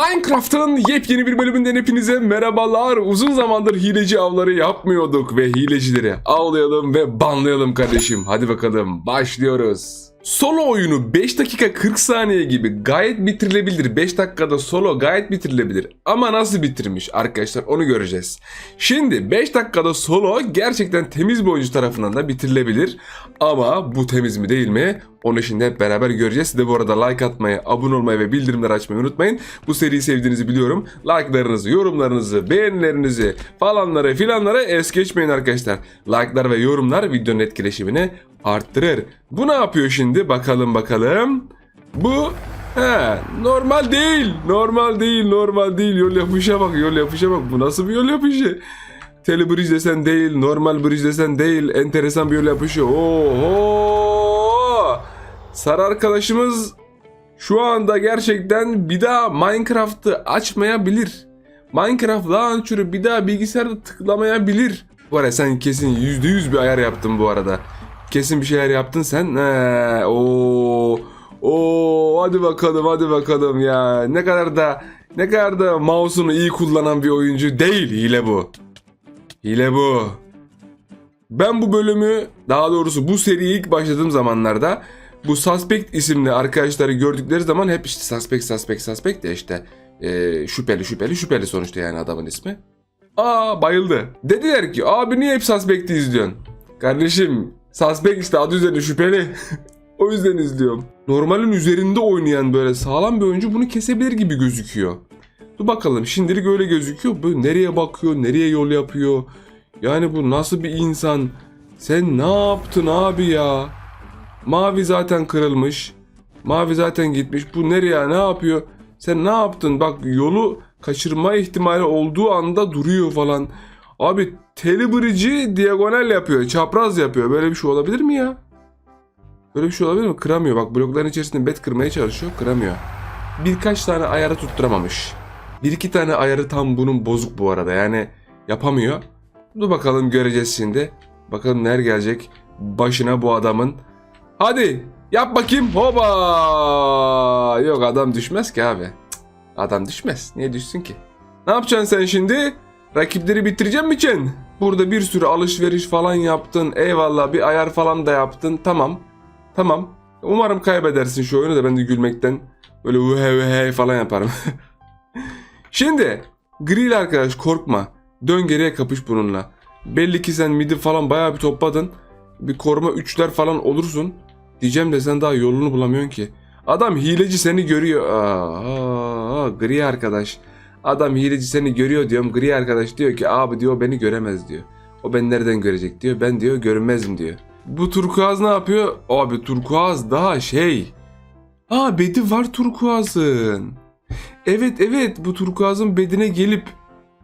Minecraft'ın yepyeni bir bölümünden hepinize merhabalar. Uzun zamandır hileci avları yapmıyorduk ve hilecileri avlayalım ve banlayalım kardeşim. Hadi bakalım başlıyoruz. Solo oyunu 5 dakika 40 saniye gibi gayet bitirilebilir. 5 dakikada solo gayet bitirilebilir. Ama nasıl bitirmiş arkadaşlar onu göreceğiz. Şimdi 5 dakikada solo gerçekten temiz bir oyuncu tarafından da bitirilebilir. Ama bu temiz mi değil mi? Onu şimdi hep beraber göreceğiz. Siz de bu arada like atmayı, abone olmayı ve bildirimleri açmayı unutmayın. Bu seriyi sevdiğinizi biliyorum. Like'larınızı, yorumlarınızı, beğenilerinizi falanları filanları es geçmeyin arkadaşlar. Like'lar ve yorumlar videonun etkileşimini arttırır. Bu ne yapıyor şimdi? Bakalım bakalım. Bu He, normal değil. Normal değil, normal değil. Yol yapışa bak, yol yapışa bak. Bu nasıl bir yol yapışı? Tele desen değil, normal bridge desen değil. Enteresan bir yol yapışı. Oho! Sarı arkadaşımız şu anda gerçekten bir daha Minecraft'ı açmayabilir. Minecraft launcher'ı bir daha bilgisayarda tıklamayabilir. Bu arada sen kesin %100 bir ayar yaptın bu arada. Kesin bir şeyler yaptın sen. He, oo. Oo, hadi bakalım hadi bakalım ya. Ne kadar da ne kadar da mouse'unu iyi kullanan bir oyuncu değil hile bu. Hile bu. Ben bu bölümü daha doğrusu bu seriye ilk başladığım zamanlarda bu Suspect isimli arkadaşları gördükleri zaman hep işte Suspect Suspect Suspect de işte eee, şüpheli şüpheli şüpheli sonuçta yani adamın ismi. Aa bayıldı. Dediler ki abi niye hep Suspect'i izliyorsun? Kardeşim Suspect işte adı üzerinde şüpheli. o yüzden izliyorum. Normalin üzerinde oynayan böyle sağlam bir oyuncu bunu kesebilir gibi gözüküyor. Dur bakalım şimdilik öyle gözüküyor. Böyle nereye bakıyor, nereye yol yapıyor. Yani bu nasıl bir insan? Sen ne yaptın abi ya? Mavi zaten kırılmış. Mavi zaten gitmiş. Bu nereye ne yapıyor? Sen ne yaptın? Bak yolu kaçırma ihtimali olduğu anda duruyor falan. Abi telebridge'i diagonal yapıyor. Çapraz yapıyor. Böyle bir şey olabilir mi ya? Böyle bir şey olabilir mi? Kıramıyor. Bak blokların içerisinde bet kırmaya çalışıyor. Kıramıyor. Birkaç tane ayarı tutturamamış. Bir iki tane ayarı tam bunun bozuk bu arada. Yani yapamıyor. Dur bakalım göreceğiz şimdi. Bakalım neler gelecek başına bu adamın. Hadi yap bakayım. Hoba. Yok adam düşmez ki abi. Adam düşmez. Niye düşsün ki? Ne yapacaksın sen şimdi? Rakipleri bitireceğim mi Chen? Burada bir sürü alışveriş falan yaptın. Eyvallah bir ayar falan da yaptın. Tamam. Tamam. Umarım kaybedersin şu oyunu da ben de gülmekten böyle uhe uhe falan yaparım. Şimdi Grill arkadaş korkma. Dön geriye kapış bununla. Belli ki sen midi falan bayağı bir topladın. Bir koruma üçler falan olursun. Diyeceğim de sen daha yolunu bulamıyorsun ki. Adam hileci seni görüyor. Aa, aa, gri arkadaş. Adam hileci seni görüyor diyorum. Gri arkadaş diyor ki abi diyor beni göremez diyor. O beni nereden görecek diyor. Ben diyor görünmezim diyor. Bu turkuaz ne yapıyor? Abi turkuaz daha şey. Aa bedi var turkuazın. Evet evet bu turkuazın bedine gelip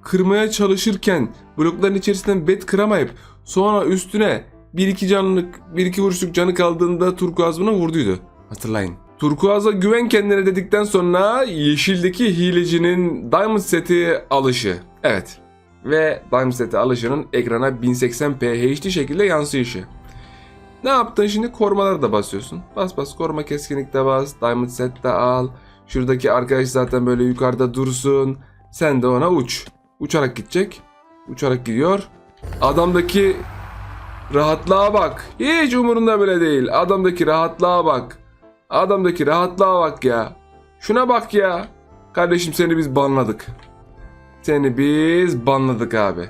kırmaya çalışırken blokların içerisinden bed kıramayıp sonra üstüne bir iki canlık bir iki vuruşluk canı kaldığında turkuaz buna vurduydu. Hatırlayın. Turkuaz'a güven kendine dedikten sonra yeşildeki hilecinin Diamond seti alışı. Evet. Ve Diamond seti alışının ekrana 1080p HD şekilde yansıyışı. Ne yaptın şimdi? Korumaları da basıyorsun. Bas bas koruma keskinlikte bas. Diamond set de al. Şuradaki arkadaş zaten böyle yukarıda dursun. Sen de ona uç. Uçarak gidecek. Uçarak gidiyor. Adamdaki rahatlığa bak. Hiç umurunda bile değil. Adamdaki rahatlığa bak. Adamdaki rahatlığa bak ya. Şuna bak ya. Kardeşim seni biz banladık. Seni biz banladık abi.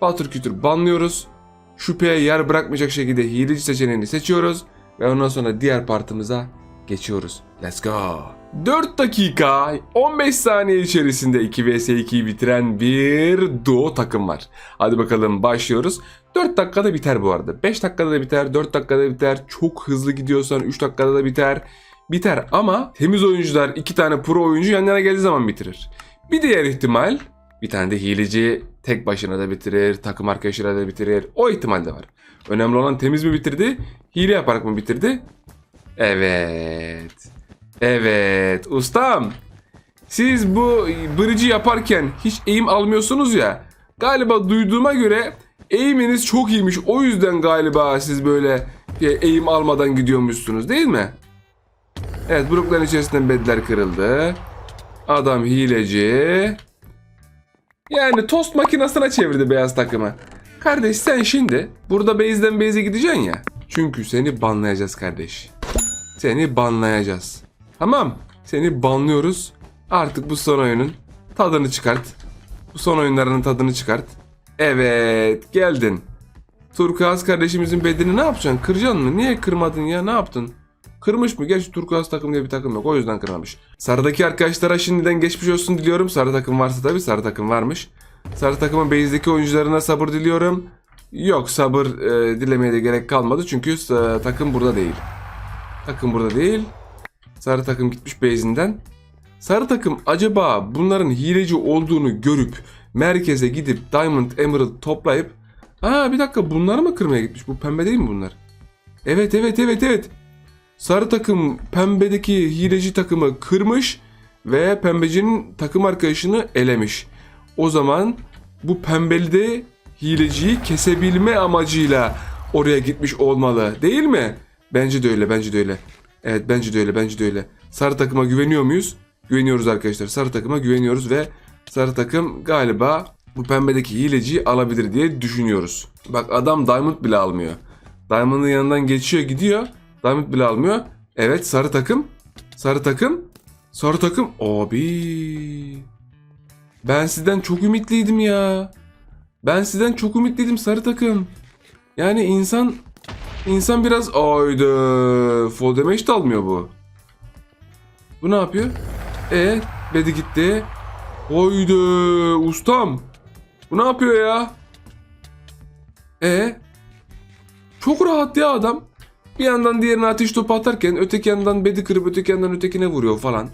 Batır kütür banlıyoruz. Şüpheye yer bırakmayacak şekilde hileci seçeneğini seçiyoruz. Ve ondan sonra diğer partımıza geçiyoruz. Let's go. 4 dakika 15 saniye içerisinde 2 vs 2'yi bitiren bir duo takım var. Hadi bakalım başlıyoruz. 4 dakikada biter bu arada. 5 dakikada da biter, 4 dakikada biter. Çok hızlı gidiyorsan 3 dakikada da biter. Biter ama temiz oyuncular 2 tane pro oyuncu yan yana geldiği zaman bitirir. Bir diğer ihtimal bir tane de hileci tek başına da bitirir, takım arkadaşıyla da bitirir. O ihtimal de var. Önemli olan temiz mi bitirdi, hile yaparak mı bitirdi? Evet. Evet. Ustam. Siz bu bridge'i yaparken hiç eğim almıyorsunuz ya. Galiba duyduğuma göre eğiminiz çok iyiymiş. O yüzden galiba siz böyle eğim almadan gidiyormuşsunuz değil mi? Evet blokların içerisinden bedler kırıldı. Adam hileci. Yani tost makinesine çevirdi beyaz takımı. Kardeş sen şimdi burada base'den base'e gideceksin ya. Çünkü seni banlayacağız kardeş. Seni banlayacağız. Tamam. Seni banlıyoruz. Artık bu son oyunun tadını çıkart. Bu son oyunlarının tadını çıkart. Evet geldin. Turkuaz kardeşimizin bedenini ne yapacaksın? Kıracaksın mı? Niye kırmadın ya? Ne yaptın? Kırmış mı? Gerçi Turkuaz takım diye bir takım yok. O yüzden kırmamış. Sarıdaki arkadaşlara şimdiden geçmiş olsun diliyorum. Sarı takım varsa tabii sarı takım varmış. Sarı takımın base'deki oyuncularına sabır diliyorum. Yok sabır e, dilemeye de gerek kalmadı. Çünkü e, takım burada değil. Takım burada değil. Sarı takım gitmiş base'inden. Sarı takım acaba bunların hileci olduğunu görüp merkeze gidip Diamond Emerald toplayıp Aa bir dakika bunları mı kırmaya gitmiş? Bu pembe değil mi bunlar? Evet evet evet evet. Sarı takım pembedeki hileci takımı kırmış ve pembecinin takım arkadaşını elemiş. O zaman bu pembeli de hileciyi kesebilme amacıyla oraya gitmiş olmalı değil mi? Bence de öyle bence de öyle. Evet bence de öyle bence de öyle. Sarı takıma güveniyor muyuz? Güveniyoruz arkadaşlar. Sarı takıma güveniyoruz ve sarı takım galiba bu pembedeki hileciyi alabilir diye düşünüyoruz. Bak adam Diamond bile almıyor. Diamond'ın yanından geçiyor gidiyor. Diamond bile almıyor. Evet sarı takım. Sarı takım. Sarı takım. Abi. Ben sizden çok ümitliydim ya. Ben sizden çok ümitliydim sarı takım. Yani insan insan biraz aydı. Fall damage de almıyor bu. Bu ne yapıyor? E bedi gitti. Haydi ustam. Bu ne yapıyor ya? E çok rahat ya adam. Bir yandan diğerine ateş topu atarken öteki yandan bedi kırıp öteki yandan ötekine vuruyor falan.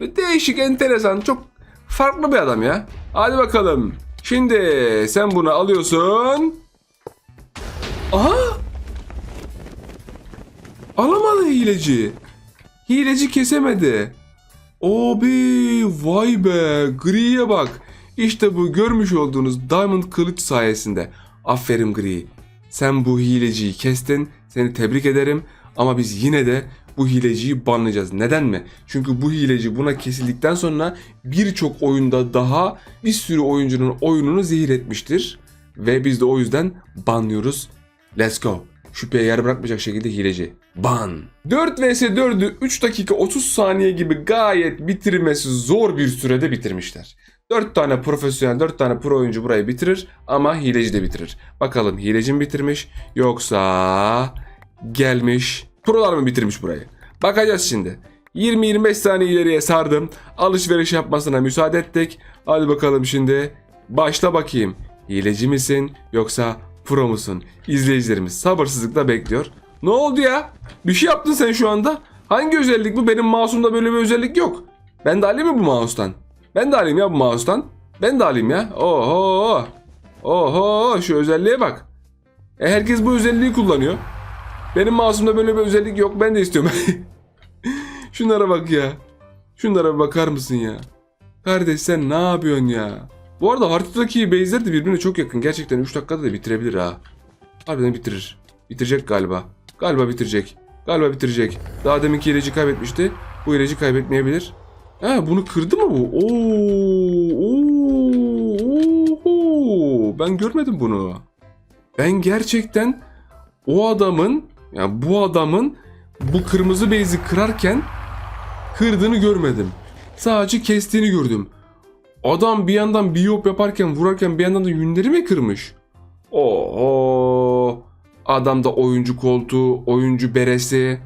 Ve değişik enteresan çok farklı bir adam ya. Hadi bakalım. Şimdi sen bunu alıyorsun. Aha! Alamadı hileci. Hileci kesemedi. Abi vay be griye bak. İşte bu görmüş olduğunuz Diamond kılıç sayesinde. Aferin gri. Sen bu hileciyi kestin. Seni tebrik ederim. Ama biz yine de bu hileciyi banlayacağız. Neden mi? Çünkü bu hileci buna kesildikten sonra birçok oyunda daha bir sürü oyuncunun oyununu zehir etmiştir. Ve biz de o yüzden banlıyoruz. Let's go. Şüpheye yer bırakmayacak şekilde hileci. Ban. 4 vs 4'ü 3 dakika 30 saniye gibi gayet bitirmesi zor bir sürede bitirmişler. 4 tane profesyonel, 4 tane pro oyuncu burayı bitirir ama hileci de bitirir. Bakalım hileci mi bitirmiş yoksa gelmiş prolar mı bitirmiş burayı? Bakacağız şimdi. 20-25 saniye ileriye sardım. Alışveriş yapmasına müsaade ettik. Hadi bakalım şimdi. Başla bakayım. Hileci misin yoksa pro musun? İzleyicilerimiz sabırsızlıkla bekliyor. Ne oldu ya? Bir şey yaptın sen şu anda. Hangi özellik bu? Benim mouse'umda böyle bir özellik yok. Ben de alayım mı bu mouse'tan? Ben de alayım ya bu mouse'tan. Ben de alayım ya. Oho. Oho şu özelliğe bak. E herkes bu özelliği kullanıyor. Benim mouse'umda böyle bir özellik yok. Ben de istiyorum. Şunlara bak ya. Şunlara bakar mısın ya? Kardeş sen ne yapıyorsun ya? Bu arada haritadaki base'ler de birbirine çok yakın. Gerçekten 3 dakikada da bitirebilir ha. Harbiden bitirir. Bitirecek galiba. Galiba bitirecek. Galiba bitirecek. Daha deminki ilacı kaybetmişti. Bu ilacı kaybetmeyebilir. Ha bunu kırdı mı bu? Oo, oo, oo. Ben görmedim bunu. Ben gerçekten o adamın yani bu adamın bu kırmızı beyzi kırarken kırdığını görmedim. Sadece kestiğini gördüm. Adam bir yandan biyop yaparken vurarken bir yandan da yünleri mi kırmış? Oo. Adamda oyuncu koltuğu, oyuncu beresi,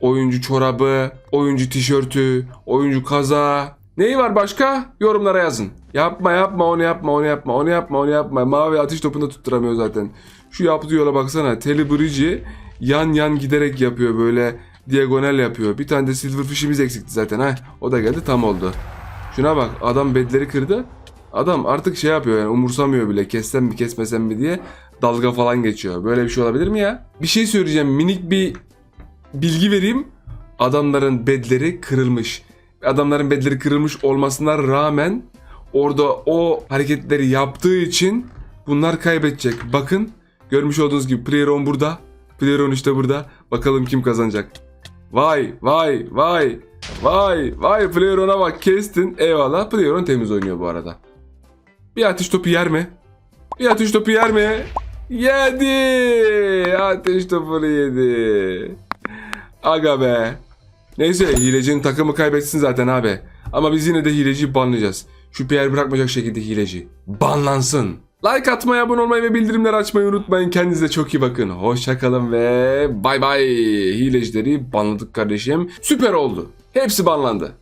oyuncu çorabı, oyuncu tişörtü, oyuncu kaza. Neyi var başka? Yorumlara yazın. Yapma yapma onu yapma onu yapma onu yapma onu yapma. Mavi atış topunu da tutturamıyor zaten. Şu yaptığı yola baksana. Telly Bridge'i yan yan giderek yapıyor böyle diagonal yapıyor. Bir tane de Silverfish'imiz eksikti zaten ha. O da geldi tam oldu. Şuna bak adam bedleri kırdı. Adam artık şey yapıyor yani umursamıyor bile kessem mi kesmesem mi diye dalga falan geçiyor. Böyle bir şey olabilir mi ya? Bir şey söyleyeceğim minik bir bilgi vereyim. Adamların bedleri kırılmış. Adamların bedleri kırılmış olmasına rağmen orada o hareketleri yaptığı için bunlar kaybedecek. Bakın görmüş olduğunuz gibi player 10 burada. Player 10 işte burada. Bakalım kim kazanacak. Vay vay vay. Vay vay Player'ona bak kestin. Eyvallah Player'on temiz oynuyor bu arada. Bir atış topu yer mi? Bir atış topu yer mi? Yedi. Ateş topunu yedi. Aga be. Neyse hilecinin takımı kaybetsin zaten abi. Ama biz yine de hileciyi banlayacağız. Şu PR bırakmayacak şekilde hileci. Banlansın. Like atmayı, abone olmayı ve bildirimleri açmayı unutmayın. Kendinize çok iyi bakın. Hoşçakalın ve bay bay. Hilecileri banladık kardeşim. Süper oldu. Hepsi banlandı.